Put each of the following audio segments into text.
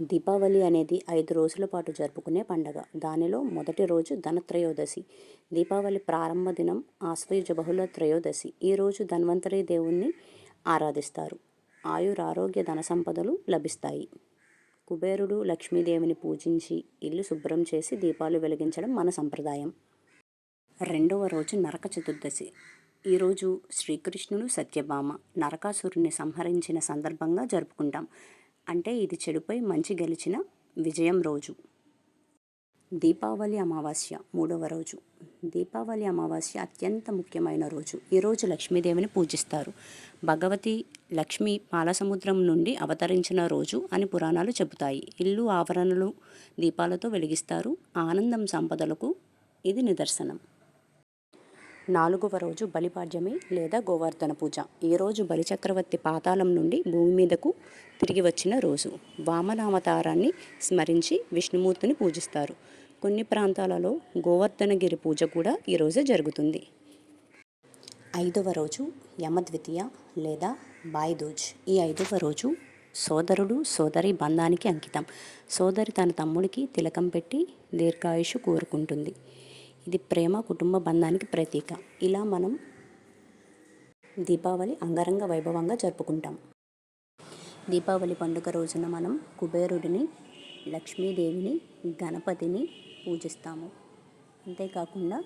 దీపావళి అనేది ఐదు రోజుల పాటు జరుపుకునే పండగ. దానిలో మొదటి రోజు ధనత్రయోదశి. దీపావళి ప్రారంభ దినం ఆశ్వయుజ బహుళ త్రయోదశి. ఈరోజు ధన్వంతరి దేవుణ్ణి ఆరాధిస్తారు. ఆయుర ఆరోగ్య ధన సంపదలు లభిస్తాయి. కుబేరుడు లక్ష్మీదేవిని పూజించి ఇల్లు శుభ్రం చేసి దీపాలు వెలిగించడం మన సంప్రదాయం. రెండవ రోజు నరక చతుర్దశి. ఈరోజు శ్రీకృష్ణుడు సత్యభామ. నరకాసురుని సంహరించిన సందర్భంగా జరుపుకుంటాం. అంటే ఇది చెడుపై మంచి గెలిచిన విజయం రోజు. దీపావళి అమావాస్య మూడవ రోజు. దీపావళి అమావాస్య అత్యంత ముఖ్యమైన రోజు. ఈరోజు లక్ష్మీదేవిని పూజిస్తారు. భగవతి లక్ష్మి పాలసముద్రం నుండి అవతరించిన రోజు అని పురాణాలు చెబుతాయి. ఇల్లు ఆవరణలు దీపాలతో వెలిగిస్తారు. ఆనందం సంపదలకు ఇది నిదర్శనం. నాలుగవ రోజు బలిపాడ్యమి లేదా గోవర్ధన పూజ. ఈరోజు బలిచక్రవర్తి పాతాళం నుండి భూమి మీదకు తిరిగి వచ్చిన రోజు. వామనావతారాన్ని స్మరించి విష్ణుమూర్తిని పూజిస్తారు. కొన్ని ప్రాంతాలలో గోవర్ధనగిరి పూజ కూడా ఈరోజే జరుగుతుంది. ఐదవ రోజు యమద్వితీయ లేదా బాయిదూజ్. ఈ ఐదవ రోజు సోదరుడు సోదరి బంధానికి అంకితం. సోదరి తన తమ్ముడికి తిలకం పెట్టి దీర్ఘాయుషు కోరుకుంటుంది. ఇది ప్రేమ కుటుంబ బంధానికి ప్రతీక. ఇలా మనం దీపావళి అంగరంగ వైభవంగా జరుపుకుంటాం. దీపావళి పండుగ రోజున మనం కుబేరుడిని లక్ష్మీదేవిని గణపతిని పూజిస్తాము. అంతేకాకుండా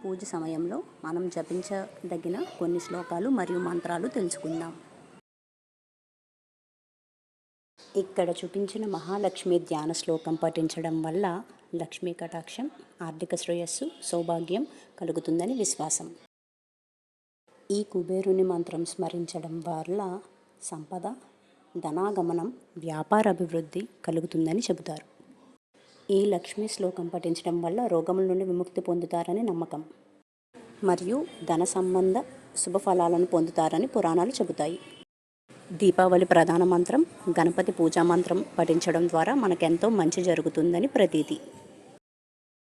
పూజ సమయంలో మనం జపించదగిన కొన్ని శ్లోకాలు మరియు మంత్రాలు తెలుసుకుందాం. ఇక్కడ చూపించిన మహాలక్ష్మి ధ్యాన శ్లోకం పఠించడం వల్ల లక్ష్మీ కటాక్షం ఆర్థిక శ్రేయస్సు సౌభాగ్యం కలుగుతుందని విశ్వాసం. ఈ కుబేరుని మంత్రం స్మరించడం వల్ల సంపద ధనాగమనం వ్యాపార అభివృద్ధి కలుగుతుందని చెబుతారు. ఈ లక్ష్మీ శ్లోకం పఠించడం వల్ల రోగముల నుండి విముక్తి పొందుతారని నమ్మకం. మరియు ధన సంబంధ శుభ ఫలాలను పొందుతారని పురాణాలు చెబుతాయి. దీపావళి ప్రధాన మంత్రం గణపతి పూజా మంత్రం పఠించడం ద్వారా మనకెంతో మంచి జరుగుతుందని ప్రతీతి.